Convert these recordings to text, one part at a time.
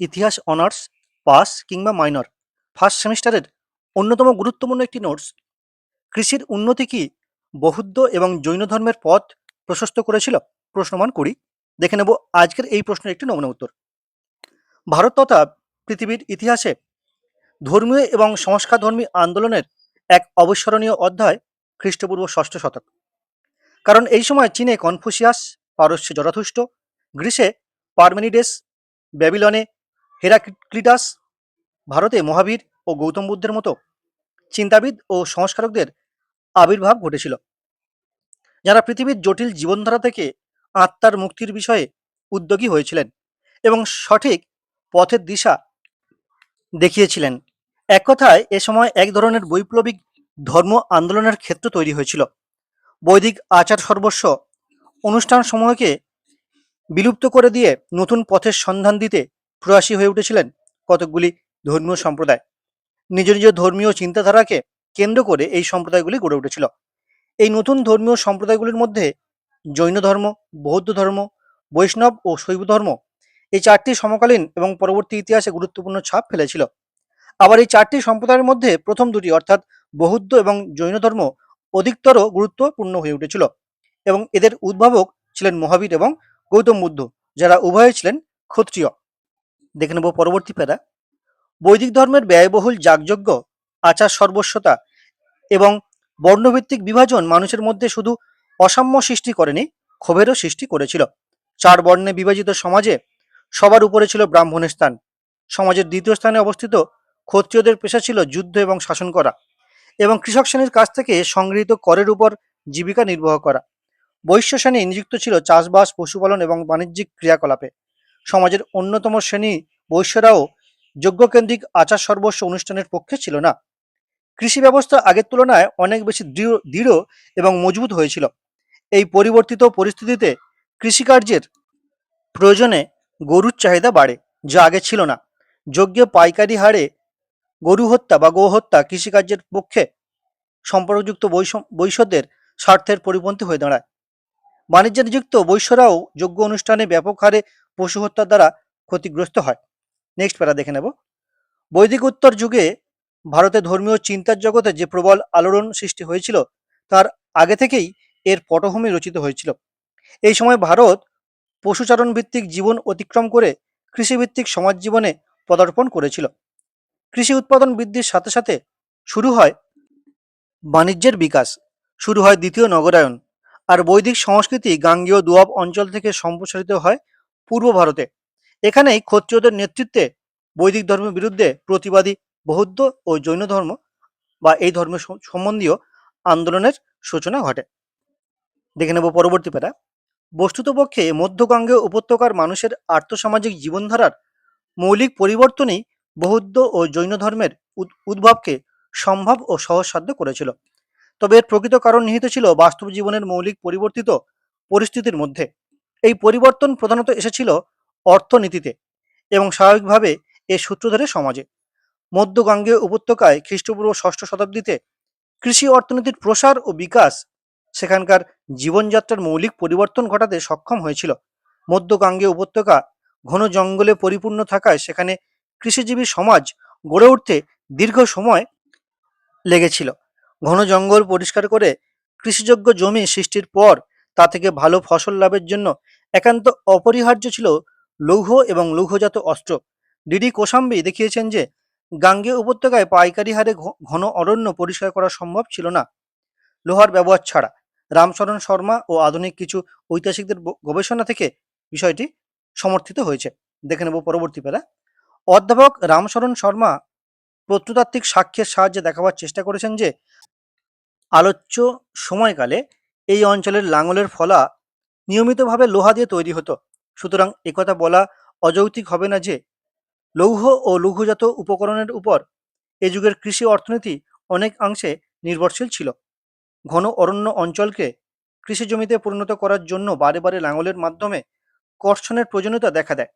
ইতিহাস, honours, pass কিংবা minor. First সেমিস্টারের অন্যতম গুরুত্বপূর্ণ একটি নোটস, কৃষির উন্নতি কি বৌদ্ধ এবং জৈন ধর্মের পথ প্রশস্ত করেছিল? প্রশ্নমান করি দেখে নেব আজকের এই প্রশ্নের একটি নমুনা উত্তর। ভারত তথা পৃথিবীর ইতিহাসে ধর্মীয় এবং সংস্কারধর্মী আন্দোলনের এক অবিস্মরণীয় অধ্যায় খ্রিস্টপূর্ব ষষ্ঠ শতক। কারণ এই সময় চীনে কনফুসিয়াস, পারস্যে জরাথুষ্ট গ্রিসে পারমেনিডেস, ব্যাবিলনে হেরাক্লিটাস ভারতে মহাবীর ও গৌতম বুদ্ধের মতো চিন্তাবিদ ও সংস্কারকদের আবির্ভাব ঘটেছিল। যারা পৃথিবীর জটিল জীবনধারা থেকে আত্মার মুক্তির বিষয়ে উদ্যোগী হয়েছিলেন এবং সঠিক পথের দিশা দেখিয়েছিলেন। এক কথায়, এ সময় এক ধরনের বৈপ্লবিক ধর্ম আন্দোলনের ক্ষেত্র তৈরি হয়েছিল। বৈদিক আচার সর্বস্ব অনুষ্ঠান সমূহকে বিলুপ্ত করে দিয়ে নতুন পথের সন্ধান দিতে প্রয়াসী হয়ে উঠেছিলেন কতকগুলি ধর্মীয় সম্প্রদায়। নিজ নিজ ধর্মীয় চিন্তাধারাকে কেন্দ্র করে এই সম্প্রদায়গুলি গড়ে উঠেছিল। এই নতুন ধর্মীয় সম্প্রদায়গুলির মধ্যে জৈন ধর্ম, বৌদ্ধ ধর্ম, বৈষ্ণব ও শৈব ধর্ম এই চারটি সমকালীন এবং পরবর্তী ইতিহাসে গুরুত্বপূর্ণ ছাপ ফেলেছিল। আবার এই চারটি সম্প্রদায়ের মধ্যে প্রথম দুটি অর্থাৎ বৌদ্ধ এবং জৈন ধর্ম অধিকতর গুরুত্বপূর্ণ হয়ে উঠেছিল এবং এদের উদ্ভাবক ছিলেন মহাবীর এবং গৌতম বুদ্ধ, যারা উভয়ে ছিলেন ক্ষত্রিয়। দেখে নেব পরবর্তী প্যারা। বৈদিক ধর্মের ব্যয়বহুল যাগযজ্ঞ, আচার সর্বস্বতা এবং বর্ণভিত্তিক বিভাজন মানুষের মধ্যে শুধু অসাম্য সৃষ্টি করেনি, ক্ষোভেরও সৃষ্টি করেছিল। চার বর্ণে বিভাজিত সমাজে সবার উপরে ছিল ব্রাহ্মণের স্থান। সমাজের দ্বিতীয় স্থানে অবস্থিত ক্ষত্রিয়দের পেশা ছিল যুদ্ধ এবং শাসন করা এবং কৃষক শ্রেণির কাছ থেকে সংগৃহীত করের উপর জীবিকা নির্বাহ করা। বৈশ্য শ্রেণি নিযুক্ত ছিল চাষবাস, পশুপালন এবং বাণিজ্যিক ক্রিয়াকলাপে। সমাজের অন্যতম শ্রেণি বৈশ্যরাও যজ্ঞকেন্দ্রিক আচার সর্বস্ব অনুষ্ঠানের পক্ষে ছিল না। কৃষি ব্যবস্থা আগের তুলনায় অনেক বেশি দৃঢ় এবং মজবুত হয়েছিল। এই পরিবর্তিত পরিস্থিতিতে কৃষিকার্যের প্রয়োজনে গরুর চাহিদা বাড়ে, যা আগে ছিল না। যজ্ঞে পাইকারি হারে গরু হত্যা বা গোহত্যা কৃষিকার্যের পক্ষে সম্পর্কযুক্ত বৈশ্যদের স্বার্থের পরিপন্থী হয়ে দাঁড়ায়। বাণিজ্যে নিযুক্ত বৈশ্যরাও যোগ্য অনুষ্ঠানে ব্যাপক হারে পশু হত্যার দ্বারা ক্ষতিগ্রস্ত হয়। নেক্সট প্যারা দেখে নেব। বৈদিক উত্তর যুগে ভারতে ধর্মীয় চিন্তার জগতে যে প্রবল আলোড়ন সৃষ্টি হয়েছিল, তার আগে থেকেই এর পটভূমি রচিত হয়েছিল। এই সময় ভারত পশুচারণ ভিত্তিক জীবন অতিক্রম করে কৃষিভিত্তিক সমাজ জীবনে পদার্পণ করেছিল। কৃষি উৎপাদন বৃদ্ধির সাথে সাথে শুরু হয় বাণিজ্যের বিকাশ, শুরু হয় দ্বিতীয় নগরায়ন। আর বৈদিক সংস্কৃতি গাঙ্গেয় দোয়াব অঞ্চল থেকে সম্প্রসারিত হয় পূর্ব ভারতে। এখানেই ক্ষত্রিয়দের নেতৃত্বে বৈদিক ধর্মের বিরুদ্ধে প্রতিবাদী বৌদ্ধ ও জৈন ধর্ম বা এই ধর্মের সম- সম্বন্ধীয় আন্দোলনের সূচনা ঘটে। দেখে নেব পরবর্তী প্যারা বস্তুতপক্ষে মধ্যগাঙ্গেয় উপত্যকার মানুষের আর্থসামাজিক জীবনধারার মৌলিক পরিবর্তনই বৌদ্ধ ও জৈন ধর্মের উদ- উদ্ভবকে সম্ভব ও সহজসাধ্য করেছিল। তবে এর প্রকৃত কারণ নিহিত ছিল বাস্তব জীবনের মৌলিক পরিবর্তিত পরিস্থিতির মধ্যে। এই পরিবর্তন প্রধানত এসেছিল অর্থনীতিতে এবং স্বাভাবিকভাবে এর সূত্র ধরে সমাজে। মধ্যগাঙ্গেয় উপত্যকায় খ্রিস্টপূর্ব ষষ্ঠ শতাব্দীতে কৃষি অর্থনীতির প্রসার ও বিকাশ সেখানকার জীবনযাত্রার মৌলিক পরিবর্তন ঘটাতে সক্ষম হয়েছিল। মধ্যগাঙ্গেয় উপত্যকা ঘন জঙ্গলে পরিপূর্ণ থাকায় সেখানে কৃষিজীবী সমাজ গড়ে উঠতে দীর্ঘ সময় লেগেছিল। ঘন জঙ্গল পরিষ্কার করে কৃষিযোগ্য জমি সৃষ্টির পর তা থেকে ভালো ফসল লাভের জন্য একান্ত অপরিহার্য ছিল লৌহ এবং লৌহজাত অস্ত্র। ডিডি কোসাম্বি দেখিয়েছেন যে, গাঙ্গে উপত্যকায় পাইকারি হারে ঘন অরণ্য পরিষ্কার করা সম্ভব ছিল না। লোহার ব্যবহার ছাড়া। রামচরণ শর্মা ও আধুনিক কিছু ঐতিহাসিকদের গবেষণা থেকে বিষয়টি সমর্থিত হয়েছে। দেখে নেব পরবর্তী পেরা। অধ্যাপক রামশরণ শর্মা প্রত্নতাত্ত্বিক সাক্ষ্যের সাহায্যে দেখাবার চেষ্টা করেছেন যে, আলোচ্য সময়কালে এই অঞ্চলের লাঙলের ফলা নিয়মিতভাবে লোহা দিয়ে তৈরি হতো। সুতরাং একথা বলা অযৌক্তিক হবে না যে, লৌহ ও লৌহজাত উপকরণের উপর এ যুগের কৃষি অর্থনীতি অনেক অংশে নির্ভরশীল ছিল। ঘন অরণ্য অঞ্চলকে কৃষি জমিতে পরিণত করার জন্য বারে বারে লাঙলের মাধ্যমে কর্ষণের প্রয়োজনীয়তা দেখা দেয়।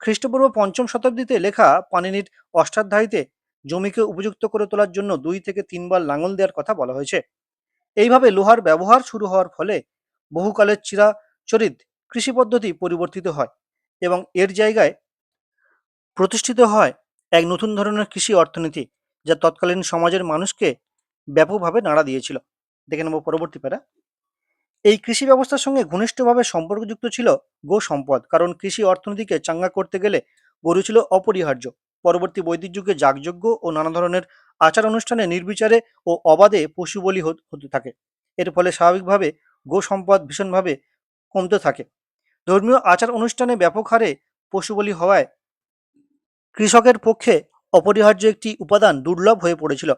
খ্রিস্টপূর্ব পঞ্চম শতাব্দীতে লেখা পানিনির অষ্টাধ্যায়ীতে জমিকে উপযুক্ত করে তোলার জন্য দুই থেকে তিনবার লাঙল দেওয়ার কথা বলা হয়েছে। এইভাবে লোহার ব্যবহার শুরু হওয়ার ফলে বহুকালের চিরাচরিত কৃষি পদ্ধতি পরিবর্তিত হয় এবং এর জায়গায় প্রতিষ্ঠিত হয় এক নতুন ধরনের কৃষি অর্থনীতি যা তৎকালীন সমাজের মানুষকে ব্যাপকভাবে নাড়া দিয়েছিল। দেখে নেব পরবর্তী প্যারা। এই কৃষি ব্যবস্থার সঙ্গে ঘনিষ্ঠভাবে সম্পর্কযুক্ত ছিল গো সম্পদ, কারণ কৃষি অর্থনীতিকে চাঙ্গা করতে গেলে গরু ছিল অপরিহার্য। পরবর্তী বৈদিক যুগে যাগযজ্ঞ ও নানা ধরনের আচার অনুষ্ঠানে নির্বিচারে ও অবাধে পশু বলি হতে থাকে। এর ফলে স্বাভাবিকভাবে গো সম্পদ ভীষণভাবে কমতে থাকে। ধর্মীয় আচার অনুষ্ঠানে ব্যাপক হারে পশু বলি হওয়ায় কৃষকের পক্ষে অপরিহার্য একটি উপাদান দুর্লভ হয়ে পড়েছিল।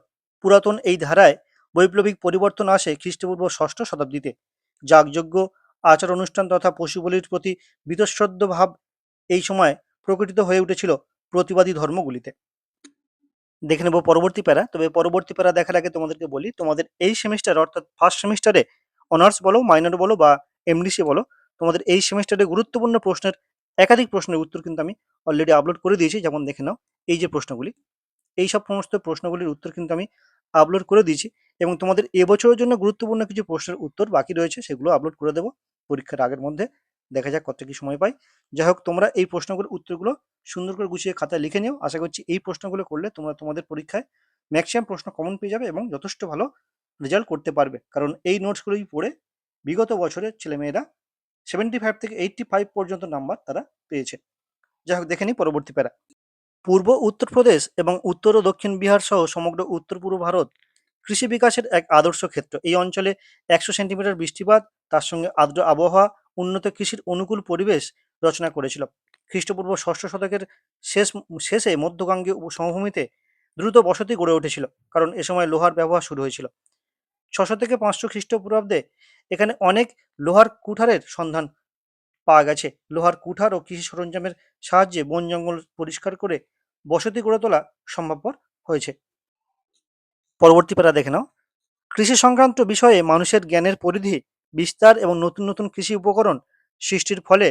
পুরাতন এই ধারায় বৈপ্লবিক পরিবর্তন আসে খ্রিস্টপূর্ব ষষ্ঠ শতাব্দীতে। যাগযজ্ঞ আচার অনুষ্ঠান তথা পশু বলির প্রতি বীতশ্রদ্ধ ভাব এই সময় প্রকটিত হয়ে উঠেছিল। প্রতিবাদী ধর্মগুলিতে। দেখে নেব পরবর্তী প্যারা। তবে পরবর্তী প্যারা দেখার আগে তোমাদেরকে বলি, তোমাদের এই সেমিস্টার অর্থাৎ ফার্স্ট সেমিস্টারে অনার্স বলো মাইনর বলো বা এমডিসি বলো, তোমাদের এই সেমিস্টারে গুরুত্বপূর্ণ প্রশ্নের একাধিক প্রশ্নের উত্তর কিন্তু আমি অলরেডি আপলোড করে দিয়েছি। যেমন দেখে নাও এই যে প্রশ্নগুলি, এই সব সমস্ত প্রশ্নগুলির উত্তর কিন্তু আমি আপলোড করে দিয়েছি এবং তোমাদের এবছরের জন্য গুরুত্বপূর্ণ কিছু প্রশ্নের উত্তর বাকি রয়েছে, সেগুলো আপলোড করে দেবো পরীক্ষার আগের মধ্যে। দেখা যাক কত কি সময় পাই। যাই হোক তোমরা এই প্রশ্নগুলোর উত্তরগুলো সুন্দর করে গুছিয়ে খাতায় লিখে নিও। আশা করছি এই প্রশ্নগুলো করলে তোমরা তোমাদের পরীক্ষায় ম্যাক্সিমাম প্রশ্ন কমন পেয়ে যাবে এবং যথেষ্ট ভালো রেজাল্ট করতে পারবে। কারণ এই নোটসগুলোই পড়ে বিগত বছরের ছেলেমেয়েরা সেভেন্টি ফাইভ থেকে এইটটি ফাইভ পর্যন্ত নাম্বার তারা পেয়েছে। যাই হোক দেখে নিই পরবর্তী প্যারা। পূর্ব উত্তরপ্রদেশ এবং উত্তর ও দক্ষিণ বিহার সহ সমগ্র উত্তর পূর্ব ভারত কৃষি বিকাশের এক আদর্শ ক্ষেত্র। এই অঞ্চলে একশো সেন্টিমিটার বৃষ্টিপাত, তার সঙ্গে আর্দ্র আবহাওয়া উন্নত কৃষির অনুকূল পরিবেশ রচনা করেছিল। খ্রিস্টপূর্ব ষষ্ঠ শতকের শেষ, শেষে মধ্যগাঙ্গীয় সমভূমিতে দ্রুত বসতি গড়ে উঠেছিল, কারণ এ সময় লোহার ব্যবহার শুরু হয়েছিল। ছশো থেকে পাঁচশো খ্রিস্টপূর্বাব্দে এখানে অনেক লোহার কুঠারের সন্ধান পাওয়া গেছে। লোহার কুঠার ও কৃষি সরঞ্জামের সাহায্যে বন জঙ্গল পরিষ্কার করে বসতি গড়ে তোলা সম্ভবপর হয়েছে। পরবর্তী পারা দেখে নাও। কৃষি সংক্রান্ত বিষয়ে মানুষের জ্ঞানের পরিধি বিস্তার এবং নতুন নতুন কৃষি উপকরণ সৃষ্টির ফলে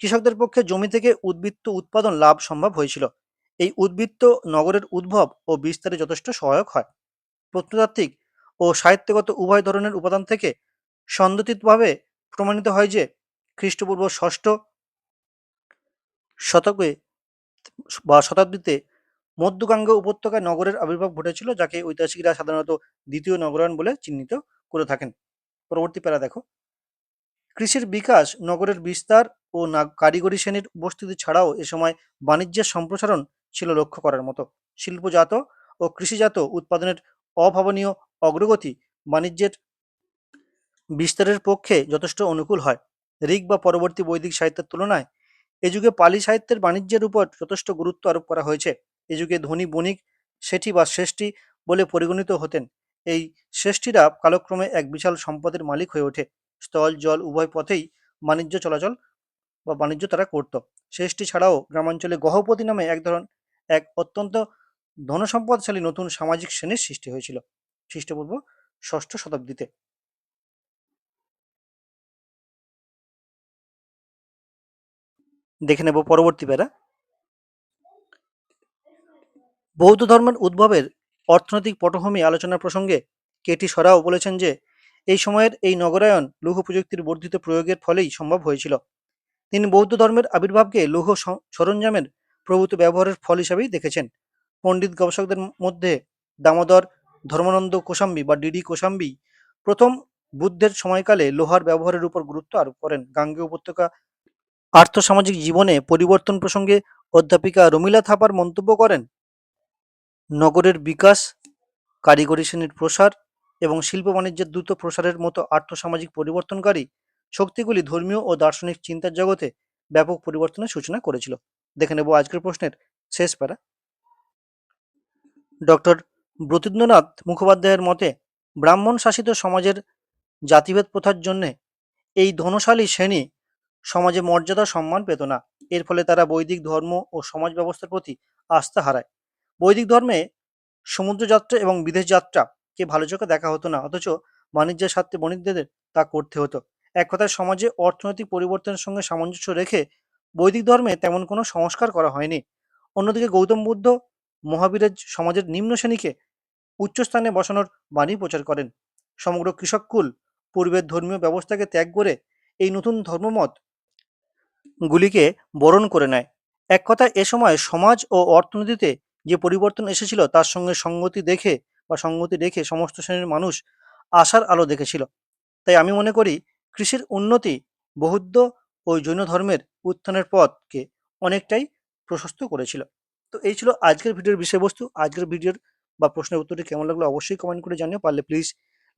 কৃষকদের পক্ষে জমি থেকে উদ্বৃত্ত উৎপাদন লাভ সম্ভব হয়েছিল। এই উদ্বৃত্ত নগরের উদ্ভব ও বিস্তারে যথেষ্ট সহায়ক হয়। প্রত্নতাত্ত্বিক ও সাহিত্যগত উভয় ধরনের উপাদান থেকে সন্দতিতভাবে প্রমাণিত হয় যে খ্রিস্টপূর্ব ষষ্ঠ শতকে বা শতাব্দীতে মধ্যগাঙ্গ উপত্যকায় নগরের আবির্ভাব ঘটেছিল, যাকে ঐতিহাসিকরা সাধারণত দ্বিতীয় নগরায়ণ বলে চিহ্নিত করে থাকেন। পরবর্তী প্যারা দেখো। কৃষির বিকাশ নগরের বিস্তার ও কারিগরি শ্রেণির উপস্থিতি ছাড়াও এ সময় বাণিজ্যের সম্প্রসারণ ছিল লক্ষ্য করার মতো। শিল্পজাত ও কৃষিজাত উৎপাদনের অভাবনীয় অগ্রগতি বাণিজ্যের বিস্তারের পক্ষে যথেষ্ট অনুকূল হয়। ঋক বা পরবর্তী বৈদিক সাহিত্যের তুলনায় এ যুগে পালি সাহিত্যের বাণিজ্যের উপর যথেষ্ট গুরুত্ব আরোপ করা হয়েছে। এ যুগে ধনী বণিক সেঠি বা শ্রেষ্ঠী বলে পরিগণিত হতেন। এই শ্রেষ্ঠীরা কালক্রমে এক বিশাল সম্পদের মালিক হয়ে ওঠে। স্থল, জল উভয় পথেই বাণিজ্য চলাচল বা বাণিজ্য তারা করত। শ্রেষ্ঠী ছাড়াও গ্রামাঞ্চলে গহপতি নামে এক ধরন, এক অত্যন্ত ধনসম্পদশালী নতুন সামাজিক শ্রেণির সৃষ্টি হয়েছিল। খ্রিস্টপূর্ব ষষ্ঠ শতাব্দীতে। দেখে নেব পরবর্তী প্যারা। বৌদ্ধ ধর্মের উদ্ভবের অর্থনৈতিক পটভূমি আলোচনার প্রসঙ্গে কেটি সরাও বলেছেন যে, এই সময়ের এই নগরায়ন লৌহ প্রযুক্তির বর্ধিত প্রয়োগের ফলেই সম্ভব হয়েছিল। তিনি বৌদ্ধ ধর্মের আবির্ভাবকে লৌহ সরঞ্জামের প্রভূত ব্যবহারের ফল হিসাবেই দেখেছেন। পণ্ডিত গবেষকদের মধ্যে দামোদর ধর্মানন্দ কোশাম্বী বা ডিডি কোশাম্বী প্রথম বুদ্ধের সময়কালে লোহার ব্যবহারের উপর গুরুত্ব আরোপ করেন। গাঙ্গেয় উপত্যকা আর্থসামাজিক জীবনে পরিবর্তন প্রসঙ্গে অধ্যাপিকা রমিলা থাপার মন্তব্য করেন নগরের বিকাশ, কারিগরি শ্রেণির প্রসার এবং শিল্প বাণিজ্যের দ্রুত প্রসারের মতো আর্থসামাজিক পরিবর্তনকারী শক্তিগুলি ধর্মীয় ও দার্শনিক চিন্তার জগতে ব্যাপক পরিবর্তনের সূচনা করেছিল। দেখে নেব আজকের প্রশ্নের শেষ প্যারা। ডক্টর ব্রতীন্দ্রনাথ মুখোপাধ্যায়ের মতে, ব্রাহ্মণ শাসিত সমাজের জাতিভেদ প্রথার জন্যে এই ধনশালী শ্রেণি সমাজে মর্যাদা সম্মান পেত না। এর ফলে তারা বৈদিক ধর্ম ও সমাজ ব্যবস্থার প্রতি আস্থা হারায়। বৈদিক ধর্মে সমুদ্র যাত্রা এবং বিদেশ যাত্রাকে ভালো চোখে দেখা হতো না, অথচ বাণিজ্যের স্বার্থে বণিকদের তা করতে হতো। এক কথায় সমাজে অর্থনৈতিক পরিবর্তনের সঙ্গে সামঞ্জস্য রেখে বৈদিক ধর্মে তেমন কোনো সংস্কার করা হয়নি। অন্যদিকে গৌতম বুদ্ধ মহাবীরের সমাজের নিম্ন শ্রেণীকে উচ্চস্থানে বসানোর বাণী প্রচার করেন। সমগ্র কৃষককুল পূর্বের ধর্মীয় ব্যবস্থাকে ত্যাগ করে এই নতুন ধর্মমত গুলিকে বরণ করে নেয়। এক কথায় এ সময় সমাজ ও অর্থনীতিতে যে পরিবর্তন এসেছিল তার সঙ্গে সঙ্গতি দেখে বা সঙ্গতি রেখে সমস্ত শ্রেণির মানুষ আশার আলো দেখেছিল। তাই আমি মনে করি কৃষির উন্নতি বৌদ্ধ ও জৈন ধর্মের উত্থানের পথকে অনেকটাই প্রশস্ত করেছিল। তো এই ছিল আজকের ভিডিওর বিষয়বস্তু। আজকের ভিডিওর বা প্রশ্নের উত্তরটি কেমন লাগল অবশ্যই কমেন্ট করে জানিও। পারলে প্লিজ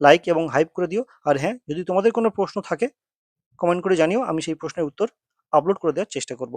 লাইক এবং হাইপ করে দিও। আর হ্যাঁ যদি তোমাদের কোনো প্রশ্ন থাকে কমেন্ট করে জানিও। আমি সেই প্রশ্নের উত্তর আপলোড করে দেওয়ার চেষ্টা করব।